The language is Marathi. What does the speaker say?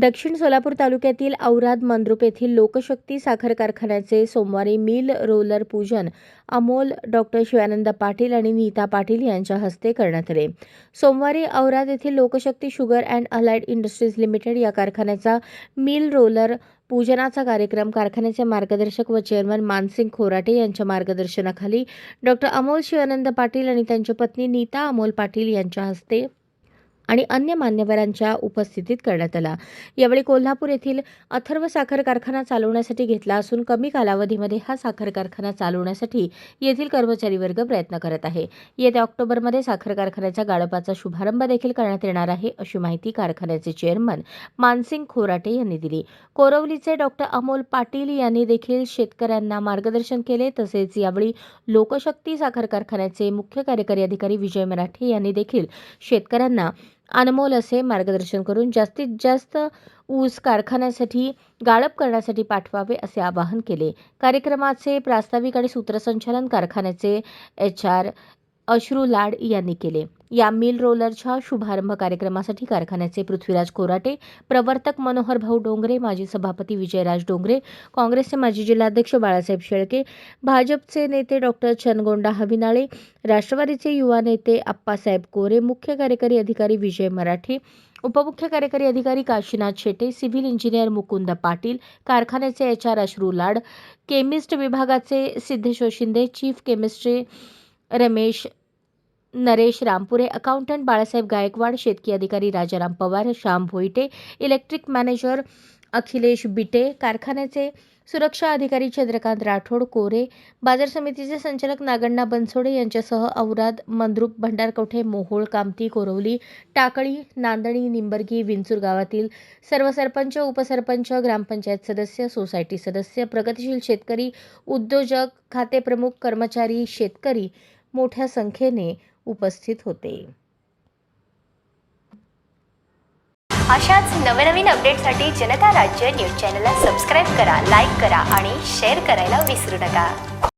दक्षिण सोलापूर तालुक्यातील औराद मंद्रुप येथील लोकशक्ती साखर कारखान्याचे सोमवारी मिल रोलर पूजन अमोल डॉक्टर शिवानंद पाटील आणि नीता पाटील यांच्या हस्ते करण्यात आले. सोमवारी औराद येथील Lokshakti sugar and allied industries limited या कारखान्याचा मिल रोलर पूजनाचा कार्यक्रम कारखान्याचे मार्गदर्शक व चेअरमन मानसिंग खोराटे यांच्या मार्गदर्शनाखाली डॉक्टर अमोल शिवानंद पाटील आणि त्यांच्या पत्नी नीता अमोल पाटील यांच्या हस्ते आणि अन्य मान्यवरांच्या उपस्थितीत करण्यात आला. यावेळी कोल्हापूर येथील अथर्व साखर कारखाना चालवण्यासाठी घेतला असून कमी कालावधीमध्ये हा साखर कारखाना चालवण्यासाठी येथील कर्मचारी वर्ग प्रयत्न करत आहे. येत्या ऑक्टोबरमध्ये साखर कारखान्याच्या गाळपाचा शुभारंभ देखील करण्यात येणार आहे अशी माहिती कारखान्याचे चेअरमन मानसिंग खोराटे यांनी दिली. कोरवलीचे डॉक्टर अमोल पाटील यांनी देखील शेतकऱ्यांना मार्गदर्शन केले. तसेच यावेळी लोकशक्ती साखर कारखान्याचे मुख्य कार्यकारी अधिकारी विजय मराठे यांनी देखील शेतकऱ्यांना अनमोल असे मार्गदर्शन करून जास्तीत जास्त ऊस कारखान्यासाठी गाळप करण्यासाठी पाठवावे असे आवाहन केले. कार्यक्रमाचे प्रास्ताविक आणि सूत्रसंचालन कारखान्याचे एच आर अश्रू लाड यांनी केले. या मिल रोलरच्या शुभारंभ कार्यक्रमासाठी कारखान्याचे पृथ्वीराज कोराटे प्रवर्तक मनोहर भाऊ डोंगरे माजी सभापती विजयराज डोंगरे काँग्रेसचे माजी जिल्हाध्यक्ष बाळासाहेब शेळके भाजपचे नेते डॉक्टर चनगोंडा हविनाळे राष्ट्रवादीचे युवा नेते आप्पासाहेब कोरे मुख्य कार्यकारी अधिकारी विजय मराठे उपमुख्य कार्यकारी अधिकारी काशीनाथ शेटे सिव्हिल इंजिनियर मुकुंद पाटील कारखान्याचे H R Ashru Lad chemist विभागाचे Siddheshwar Shinde chief chemistry Ramesh Naresh Rampure accountant Balasaheb Gaikwad शेतकी अधिकारी राजाराम पवार श्याम भोईटे इलेक्ट्रिक मॅनेजर अखिलेश बिटे कारखान्याचे सुरक्षा अधिकारी चंद्रकांत राठोड कोरे बाजार समितीचे संचालक नागण्णा बनसोडे यांच्यासह औराद मंद्रुप भंडारकवठे मोहोळ कामती कोरवली टाकळी नांदणी निंबर्गी विंचूर गावातील सर्व सरपंच उपसरपंच ग्रामपंचायत सदस्य सोसायटी सदस्य प्रगतिशील शेतकरी उद्योजक खातेप्रमुख कर्मचारी शेतकरी मोठ्या संख्येने उपस्थित होते. अशाच नवनवीन अपडेटसाठी जनता राज्य न्यूज चॅनलला सबस्क्राईब करा लाईक करा आणि शेअर करायला विसरू नका.